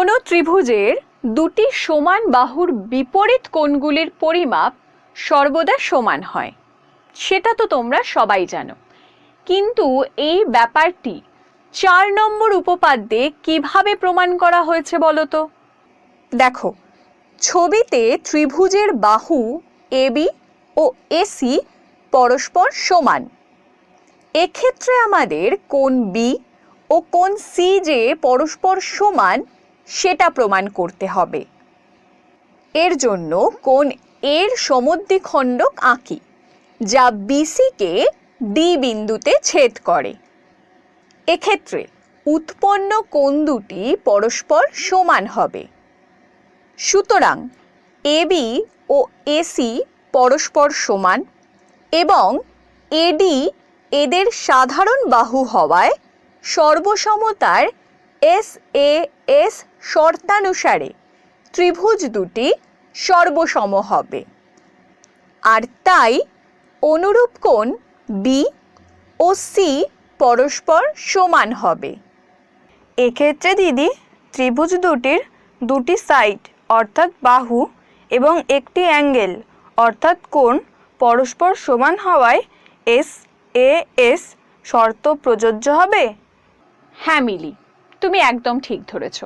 কোনো ত্রিভুজের দুটি সমান বাহুর বিপরীত কোণগুলির পরিমাপ সর্বদা সমান হয়। সেটা তো তোমরা সবাই জানো। কিন্তু এই ব্যাপারটি চার নম্বর উপপাদ্যে কীভাবে প্রমাণ করা হয়েছে বলো তো? দেখো, ছবিতে ত্রিভুজের বাহু এবি ও এসি পরস্পর সমান। এক্ষেত্রে আমাদের কোন বি ও কোন সি যে পরস্পর সমান সেটা প্রমাণ করতে হবে। এর জন্য কোন এর সমদ্বিখণ্ডক আঁকি, যা বিসিকে ডি বিন্দুতে ছেদ করে। এক্ষেত্রে উৎপন্ন কোণ দুটি পরস্পর সমান হবে। সুতরাং এবি ও এসি পরস্পর সমান এবং এডি এদের সাধারণ বাহু হওয়ায় সর্বসমতার এস এ এস শর্তানুসারে ত্রিভুজ দুটি সর্বসম হবে। আর তাই অনুরূপ কোণ বি ও সি পরস্পর সমান হবে। এক্ষেত্রে দিদি, ত্রিভুজ দুটির দুটি সাইড অর্থাৎ বাহু, এবং একটি অ্যাঙ্গেল অর্থাৎ কোণ, পরস্পর সমান হওয়ায় এস এ এস শর্ত প্রযোজ্য হবে? হ্যাঁ মিলি, তুমি একদম ঠিক ধরেছ।